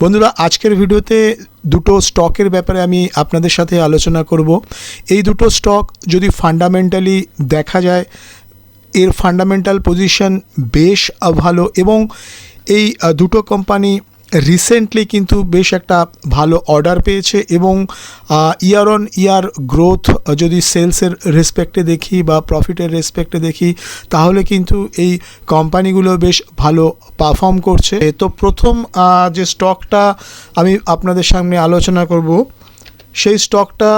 বন্ধুরা, আজকের ভিডিওতে দুটো স্টকের ব্যাপারে আমি আপনাদের সাথে আলোচনা করব। এই দুটো স্টক যদি ফান্ডামেন্টালি দেখা যায়, এর ফান্ডামেন্টাল পজিশন বেশ ভালো এবং এই দুটো কোম্পানি রিসেন্টলি কিন্তু বেশ একটা ভালো অর্ডার পেয়েছে এবং ইয়ার অন ইয়ার গ্রোথ যদি সেলসের রেসপেক্টে দেখি বা প্রফিটের রেসপেক্টে দেখি, তাহলে কিন্তু এই কোম্পানিগুলো বেশ ভালো পারফর্ম করছে। তো প্রথম যে স্টকটা আমি আপনাদের সামনে আলোচনা করব, সেই স্টকটা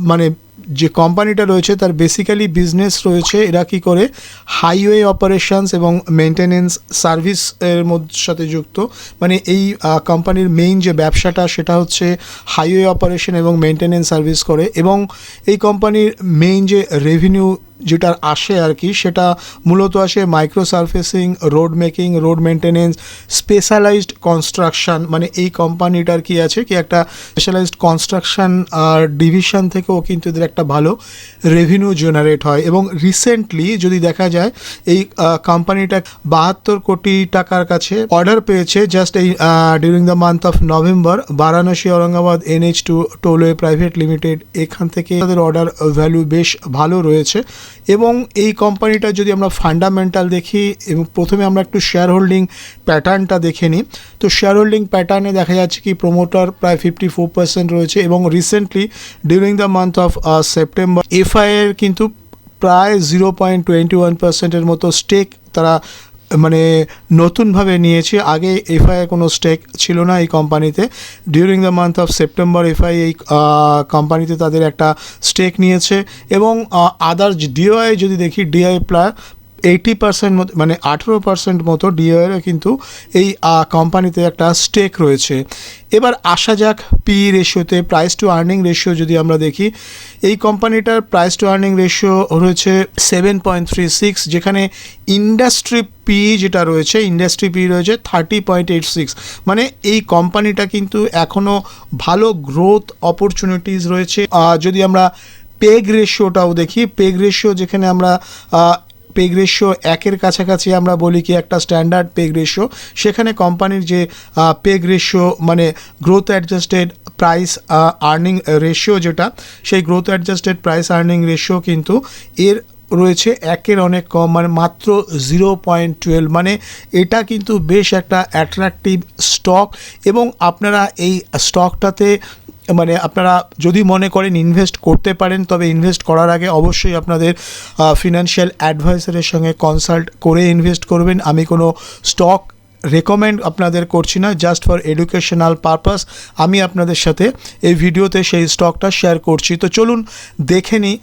মানে যে কোম্পানিটা রয়েছে, তার বেসিক্যালি বিজনেস রয়েছে, এরা কী করে? হাইওয়ে অপারেশনস এবং মেনটেনেন্স সার্ভিস এর মধ্যে সাথে যুক্ত। মানে এই কোম্পানির মেইন যে ব্যবসাটা, সেটা হচ্ছে হাইওয়ে অপারেশন এবং মেনটেনেন্স সার্ভিস করে। এবং এই কোম্পানির মেইন যে রেভিনিউ যেটার আসে আর কি, সেটা মূলত আসে micro surfacing road making road maintenance specialised construction মানে এই কোম্পানিটার কি আছে কি একটা স্পেশালাইজড কনস্ট্রাকশন আর ডিভিশন থেকেও কিন্তু এদের একটা ভালো রেভিনিউ জেনারেট হয়। এবং রিসেন্টলি যদি দেখা যায়, এই কোম্পানিটা বাহাত্তর কোটি টাকার কাছে অর্ডার পেয়েছে জাস্ট এই during the month of November Varanasi, Aurangabad NH two tollway private limited এখান থেকে তাদের অর্ডার ভ্যালু বেশ ভালো রয়েছে। এবং এই কোম্পানিটা যদি আমরা ফান্ডামেন্টাল দেখি এবং প্রথমে আমরা একটু শেয়ার হোল্ডিং প্যাটার্নটা দেখে নিই। তো শেয়ার হোল্ডিং প্যাটার্নে দেখা যাচ্ছে কি প্রোমোটার প্রায় ফিফটি ফোর পার্সেন্ট রয়েছে এবং recently during the month of September এফআইয়ের কিন্তু প্রায় জিরো পয়েন্ট টোয়েন্টি ওয়ান পার্সেন্টের মতো স্টেক তারা মানে নতুনভাবে নিয়েছি। আগে এফআই কোনো স্টেক ছিল না এই কোম্পানিতে during the month of September FI এই কোম্পানিতে তাদের একটা স্টেক নিয়েছে। এবং আদার্স ডিওআই যদি দেখি ডিআই প্রায় এইটি পার্সেন্ট মতো মানে আঠেরো পার্সেন্ট মতো ডিওআইয়ের কিন্তু এই কোম্পানিতে একটা স্টেক রয়েছে। এবার আসা যাক পি রেশিওতে প্রাইস টু আর্নিং রেশিও যদি আমরা দেখি, এই কোম্পানিটার প্রাইস টু আর্নিং রেশিও রয়েছে সেভেন পয়েন্ট থ্রি সিক্স যেখানে ইন্ডাস্ট্রি পি যেটা রয়েছে ইন্ডাস্ট্রি পি রয়েছে থার্টি পয়েন্ট এইট সিক্স মানে এই কোম্পানিটা কিন্তু এখনও ভালো গ্রোথ অপরচুনিটিস রয়েছে। যদি আমরা পেগ রেশিওটাও দেখি পেগ রেশিও যেখানে আমরা পেগ রেশিও একের কাছাকাছি আমরা বলি কি একটা স্ট্যান্ডার্ড পেগ রেশিও সেখানে কোম্পানির যে পেগ রেশিও মানে growth adjusted price earning ratio যেটা, সেই growth adjusted price earning ratio কিন্তু এর রয়েছে একের অনেক কম মানে মাত্র জিরো পয়েন্ট টুয়েলভ মানে এটা কিন্তু বেশ একটা অ্যাট্রাকটিভ স্টক এবং আপনারা এই স্টকটাতে মানে আপনারা যদি মনে করেন ইনভেস্ট করতে পারেন, তবে ইনভেস্ট করার আগে অবশ্যই আপনাদের ফিনান্সিয়াল অ্যাডভাইসারের সঙ্গে কনসাল্ট করে ইনভেস্ট করবেন। আমি কোনো স্টক রেকমেন্ড আপনাদের করছি না জাস্ট ফর এডুকেশনাল পারপাস আমি আপনাদের সাথে এই ভিডিওতে সেই স্টকটা শেয়ার করছি। তো চলুন দেখে নিই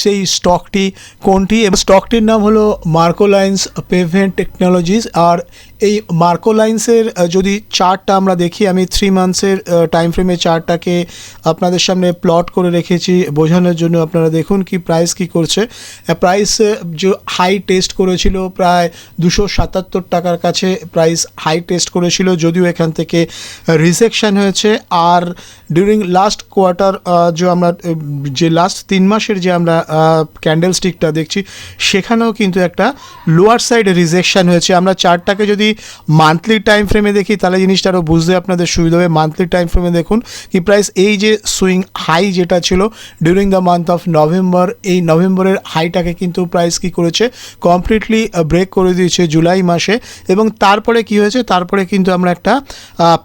সেই স্টকটি কোনটি? এবং স্টকটির নাম হলো মার্কোলাইন্স পেভেন্ট টেকনোলজিস আর এই মার্কোলাইন্সের যদি চার্টটা আমরা দেখি, আমি থ্রি মান্থসের টাইম ফ্রেমে চার্টটাকে আপনাদের সামনে প্লট করে রেখেছি, বোঝানোর জন্য আপনারা দেখুন কি প্রাইস কি করছে। প্রাইস যে হাই টেস্ট করেছিল প্রায় দুশো সাতাত্তর টাকার কাছে প্রাইস হাই টেস্ট করেছিল, যদিও এখান থেকে রিজেকশন হয়েছে। আর ডিউরিং লাস্ট কোয়ার্টার যে আমরা যে লাস্ট তিন মাসের যে আমরা ক্যান্ডেল স্টিকটা দেখছি, সেখানেও কিন্তু একটা লোয়ার সাইড রিজেকশন হয়েছে। আমরা চার্টটাকে যদি মান্থলি টাইম ফ্রেমে দেখি, তাহলে জিনিসটা আরও বুঝতে আপনাদের সুবিধা হবে। মান্থলি টাইম ফ্রেমে দেখুন কি প্রাইস এই যে সুইং হাই যেটা ছিল during the month of November এই নভেম্বরের হাইটাকে কিন্তু প্রাইস কি করেছে? কমপ্লিটলি ব্রেক করে দিয়েছে জুলাই মাসে। এবং তারপরে কি হয়েছে? তারপরে কিন্তু আমরা একটা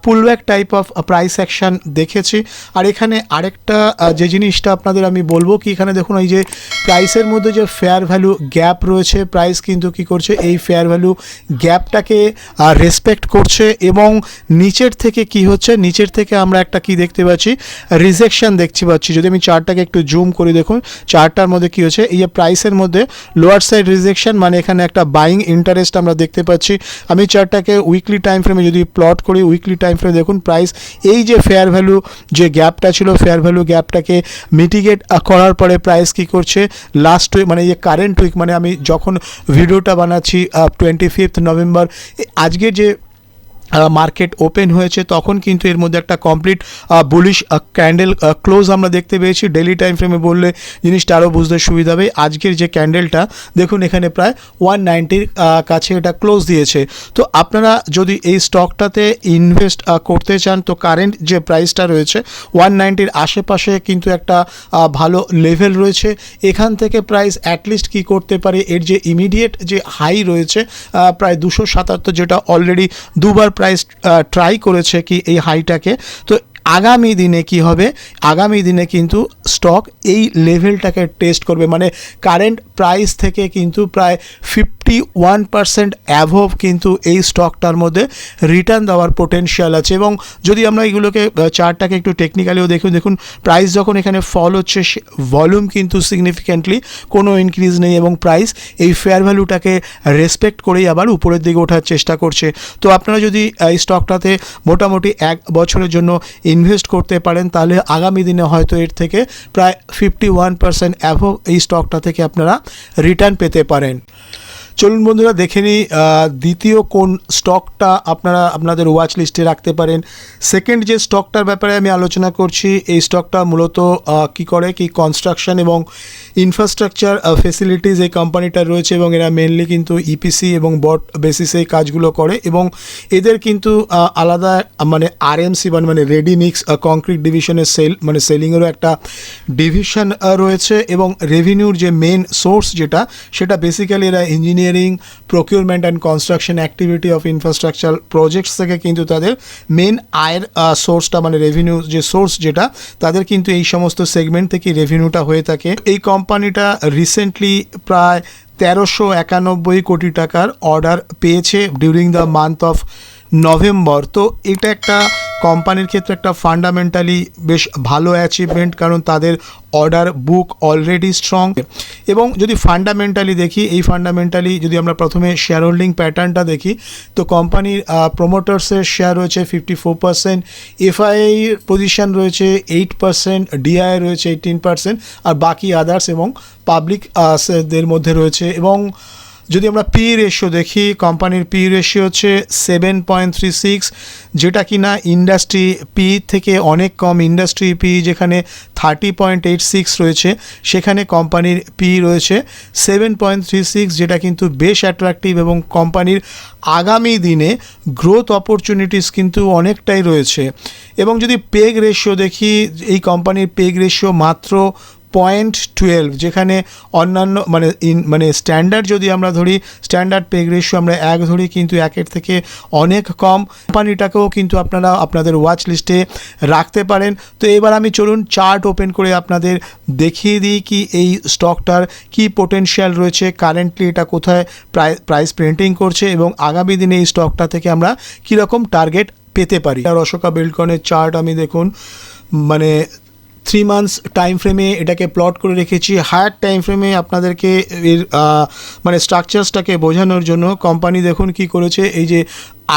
pullback type of price action দেখেছি। আর এখানে আরেকটা যে জিনিসটা আপনাদের আমি বলব, কি এখানে দেখুন এই যে প্রাইসের মধ্যে যে ফেয়ার ভ্যালু গ্যাপ রয়েছে প্রাইস কিন্তু কি করছে? এই ফেয়ার ভ্যালু গ্যাপটাকে রেসপেক্ট করছে এবং নিচের থেকে কি হচ্ছে? নিচের থেকে আমরা একটা কি দেখতে পাচ্ছি? রিজেকশন দেখতে পাচ্ছি। যদি আমি চারটাকে একটু জুম করে দেখুন, চারটার মধ্যে কি হচ্ছে? এই যে প্রাইসের মধ্যে লোয়ার সাইড রিজেকশন মানে এখানে একটা বাইং ইন্টারেস্ট আমরা দেখতে পাচ্ছি। আমি চারটাকে উইকলি টাইম ফ্রেমে যদি প্লট করি উইকলি টাইম ফ্রেমে দেখুন প্রাইস এই যে ফেয়ার ভ্যালু যে গ্যাপটা ছিল ফেয়ার ভ্যালু গ্যাপটাকে মিটিগেট করার পরে প্রাইস কি করছে। লাস্ট উইক মানে এই যে কারেন্ট উইক মানে আমি যখন ভিডিওটা বানাচ্ছি টোয়েন্টি ফিফথ নভেম্বর আজকে যে মার্কেট ওপেন হয়েছে, তখন কিন্তু এর মধ্যে একটা কমপ্লিট বুলিশ ক্যান্ডেল ক্লোজ আমরা দেখতে পেয়েছি। ডেলি টাইম ফ্রেমে বললে জিনিসটা আরও বুঝতে সুবিধা হবে। আজকের যে ক্যান্ডেলটা দেখুন এখানে প্রায় ওয়ান নাইনটির কাছে এটা ক্লোজ দিয়েছে। তো আপনারা যদি এই স্টকটাতে ইনভেস্ট করতে চান, তো কারেন্ট যে প্রাইসটা রয়েছে ওয়ান নাইনটির আশেপাশে কিন্তু একটা ভালো লেভেল রয়েছে। এখান থেকে প্রাইস অ্যাটলিস্ট কি করতে পারে, এর যে ইমিডিয়েট যে হাই রয়েছে প্রায় দুশো সাতাত্তর যেটা অলরেডি দুবার প্রাইস ট্রাই করেছে কি এই হাইটাকে তো আগামী দিনে কি হবে? আগামী দিনে কিন্তু স্টক এই লেভেলটাকে টেস্ট করবে। মানে কারেন্ট প্রাইস থেকে কিন্তু প্রায় ফিফটি ওয়ান পার্সেন্ট অ্যাভভ কিন্তু এই স্টকটার মধ্যে রিটার্ন দেওয়ার পোটেনশিয়াল আছে। এবং যদি আমরা এগুলোকে চার্টটাকে একটু টেকনিক্যালিও দেখুন দেখুন প্রাইস যখন এখানে ফল হচ্ছে ভলিউম কিন্তু সিগনিফিক্যান্টলি কোনো ইনক্রিজ নেই এবং প্রাইস এই ফেয়ার ভ্যালুটাকে রেসপেক্ট করেই আবার উপরের দিকে ওঠার চেষ্টা করছে। তো আপনারা যদি এই স্টকটাতে মোটামুটি এক বছরের জন্য ইনভেস্ট করতে পারেন, তাহলে আগামী দিনে হয়তো এর থেকে প্রায় ফিফটি ওয়ান পার্সেন্ট অ্যাভো এই স্টকটা থেকে আপনারা রিটার্ন পেতে পারেন। চলুন বন্ধুরা, দেখে নিই দ্বিতীয় কোন স্টকটা আপনারা আপনাদের ওয়াচ লিস্টে রাখতে পারেন। সেকেন্ড যে স্টকটার ব্যাপারে আমি আলোচনা করছি, এই স্টকটা মূলত কি করে? কি কনস্ট্রাকশন এবং ইনফ্রাস্ট্রাকচার ফেসিলিটিস এই কোম্পানিটা রয়েছে এবং এরা মেনলি কিন্তু ইপিসি এবং বট বেসিসে কাজগুলো করে এবং এদের কিন্তু আলাদা মানে আরএমসি মানে রেডি মিক্স কংক্রিট ডিভিশনের সেল মানে সেলিংয়েরও একটা ডিভিশন রয়েছে এবং রেভিনিউর যে মেন সোর্স যেটা, সেটা বেসিক্যালি এরা engineering procurement and construction activity of infrastructure projects থেকে কিন্তু তাদের মেন আয়ের সোর্সটা মানে রেভিনিউ যে সোর্স যেটা, তাদের কিন্তু এই সমস্ত সেগমেন্ট থেকে রেভিনিউটা হয়ে থাকে। এই কোম্পানিটা রিসেন্টলি প্রায় তেরোশো একানব্বই কোটি টাকার অর্ডার পেয়েছে during the month of November. তো এটা একটা কোম্পানির ক্ষেত্রে একটা ফান্ডামেন্টালি বেশ ভালো অ্যাচিভমেন্ট কারণ তাদের অর্ডার বুক অলরেডি স্ট্রং এবং যদি ফান্ডামেন্টালি দেখি, এই ফান্ডামেন্টালি যদি আমরা প্রথমে শেয়ার হোল্ডিং প্যাটার্নটা দেখি, তো কোম্পানির প্রমোটার্সের শেয়ার রয়েছে fifty four percent FII position রয়েছে এইট পার্সেন্ট ডিআই রয়েছে এইটিন পার্সেন্ট আর বাকি আদার্স এবং পাবলিক দের মধ্যে রয়েছে। এবং যদি আমরা পি রেশিও দেখি, কোম্পানির পি রেশিও হচ্ছে সেভেন পয়েন্ট থ্রি সিক্স যেটা কিনা ইন্ডাস্ট্রি পি থেকে অনেক কম ইন্ডাস্ট্রি পি যেখানে থার্টি পয়েন্ট এইট সিক্স রয়েছে, সেখানে কোম্পানির পি রয়েছে সেভেন পয়েন্ট থ্রি সিক্স যেটা কিন্তু বেশ অ্যাট্রাকটিভ এবং কোম্পানির আগামী দিনে গ্রোথ অপরচুনিটিস কিন্তু অনেকটাই রয়েছে। এবং যদি পেগ রেশিও দেখি, এই কোম্পানির পেগ রেশিও মাত্র পয়েন্ট টুয়েলভ যেখানে অন্যান্য মানে ইন মানে স্ট্যান্ডার্ড যদি আমরা ধরি স্ট্যান্ডার্ড পেগ রেশিও আমরা এক ধরি, কিন্তু একের থেকে অনেক কম। কোম্পানিটাকেও কিন্তু আপনারা আপনাদের ওয়াচ লিস্টে রাখতে পারেন। তো এবার আমি চলুন চার্ট ওপেন করে আপনাদের দেখিয়ে দিই কি এই স্টকটার কি পোটেনশিয়াল রয়েছে। কারেন্টলি এটা কোথায় প্রাই প্রাইস প্রিন্টিং করছে এবং আগামী দিনে এই স্টকটা থেকে আমরা কীরকম টার্গেট পেতে পারি। আর অশোকা বিল্ডকনের চার্ট আমি দেখুন মানে থ্রি মান্থস টাইম ফ্রেমে এটাকে প্লট করে রেখেছি। হায়ার টাইম ফ্রেমে আপনাদেরকে এর মানে স্ট্রাকচার্সটাকে বোঝানোর জন্য কোম্পানি দেখুন কি করেছে। এই যে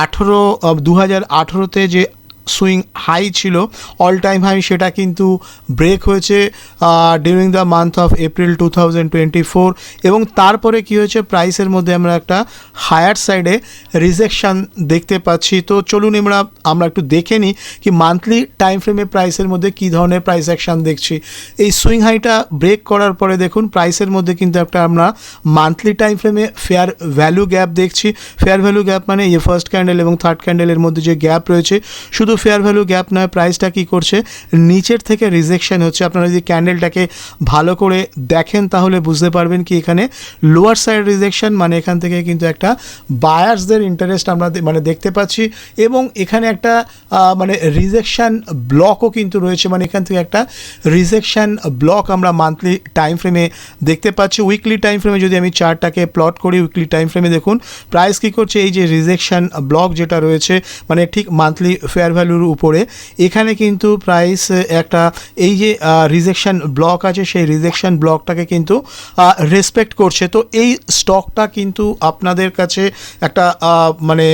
আঠেরো দু হাজার আঠেরোতে যে সুইং হাই ছিল অল টাইম হাই সেটা কিন্তু ব্রেক হয়েছে during the month of April two thousand twenty four এবং তারপরে কি হয়েছে প্রাইসের মধ্যে আমরা একটা হায়ার সাইডে রিজেকশন দেখতে পাচ্ছি। তো চলুন আমরা আমরা একটু দেখে নিই কি মান্থলি টাইম ফ্রেমে প্রাইসের মধ্যে কী ধরনের প্রাইস অ্যাকশন দেখছি। এই সুইং হাইটা ব্রেক করার পরে দেখুন প্রাইসের মধ্যে কিন্তু একটা আমরা মান্থলি টাইম ফ্রেমে ফেয়ার ভ্যালু গ্যাপ দেখছি। ফেয়ার ভ্যালু গ্যাপ মানে এই ফার্স্ট ক্যান্ডেল এবং থার্ড ক্যান্ডেলের মধ্যে যে গ্যাপ রয়েছে, শুধু ফেয়ার ভ্যালু গ্যাপ নয় প্রাইসটা কী করছে? নিচের থেকে রিজেকশন হচ্ছে। আপনারা যদি ক্যান্ডেলটাকে ভালো করে দেখেন, তাহলে বুঝতে পারবেন কি এখানে লোয়ার সাইড রিজেকশন মানে এখান থেকে কিন্তু একটা বায়ার্সদের ইন্টারেস্ট আমরা মানে দেখতে পাচ্ছি। এবং এখানে একটা মানে রিজেকশন ব্লকও কিন্তু রয়েছে। মানে এখান থেকে একটা রিজেকশন ব্লক আমরা মান্থলি টাইম ফ্রেমে দেখতে পাচ্ছি। উইকলি টাইম ফ্রেমে যদি আমি চার্টটাকে প্লট করি উইকলি টাইম ফ্রেমে দেখুন প্রাইস কী করছে? এই যে রিজেকশন ব্লক যেটা রয়েছে মানে ঠিক মান্থলি ফেয়ার ভ্যালুর উপরে। এখানে কিন্তু প্রাইস একটা, এই যে রিজেকশন ব্লক আছে, সেই রিজেকশন ব্লকটাকে কিন্তু রেসপেক্ট করছে। তো এই স্টকটা কিন্তু আপনাদের কাছে একটা মানে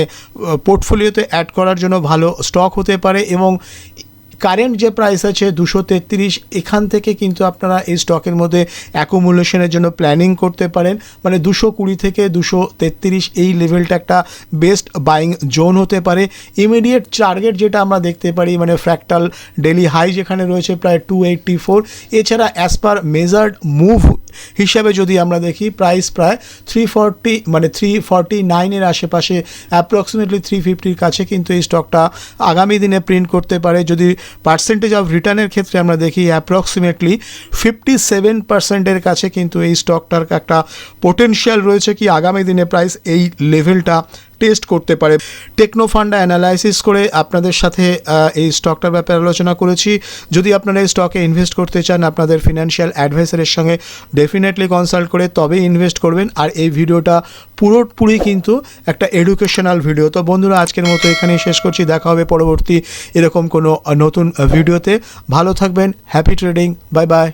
পোর্টফোলিওতে অ্যাড করার জন্য ভালো স্টক হতে পারে এবং কারেন্ট যে প্রাইস আছে দুশো তেত্রিশ, এখান থেকে কিন্তু আপনারা এই স্টকের মধ্যে অ্যাকুমুলেশনের জন্য প্ল্যানিং করতে পারেন। মানে দুশো কুড়ি থেকে দুশো তেত্রিশ এই লেভেলটা একটা বেস্ট বাইং জোন হতে পারে। ইমিডিয়েট টার্গেট যেটা আমরা দেখতে পারি মানে ফ্র্যাক্টাল ডেলি হাই যেখানে রয়েছে প্রায় টু এইট্টি ফোর এছাড়া অ্যাজ পার মেজার্ড মুভ হিসাবে যদি আমরা দেখি প্রাইস প্রায় থ্রি ফর্টি মানে থ্রি ফর্টি নাইনের আশেপাশে অ্যাপ্রক্সিমেটলি থ্রি ফিফটির কাছে কিন্তু এই স্টকটা আগামী দিনে প্রিন্ট করতে পারে। যদি পার্সেন্টেজ অফ রিটার্নের ক্ষেত্রে আমরা দেখি অ্যাপ্রক্সিমেটলি ফিফটি সেভেন পার্সেন্টের কাছে কিন্তু এই স্টকটার একটা পোটেনশিয়াল রয়েছে কি, আগামী দিনে প্রাইস এই লেভেলটা টেস্ট করতে পারে। টেকনো ফান্ডা অ্যানালাইসিস করে আপনাদের সাথে এই স্টকটার ব্যাপারে আলোচনা করেছি। যদি আপনারা এই স্টকে ইনভেস্ট করতে চান, আপনাদের ফিনান্সিয়াল অ্যাডভাইসারের সঙ্গে ডেফিনেটলি কনসাল্ট করে তবেই ইনভেস্ট করবেন। আর এই ভিডিওটা পুরোপুরি কিন্তু একটা এডুকেশনাল ভিডিও। তো বন্ধুরা, আজকের মতো এখানেই শেষ করছি। দেখা হবে পরবর্তী এরকম কোনো নতুন ভিডিওতে। ভালো থাকবেন, হ্যাপি ট্রেডিং, বাই বাই।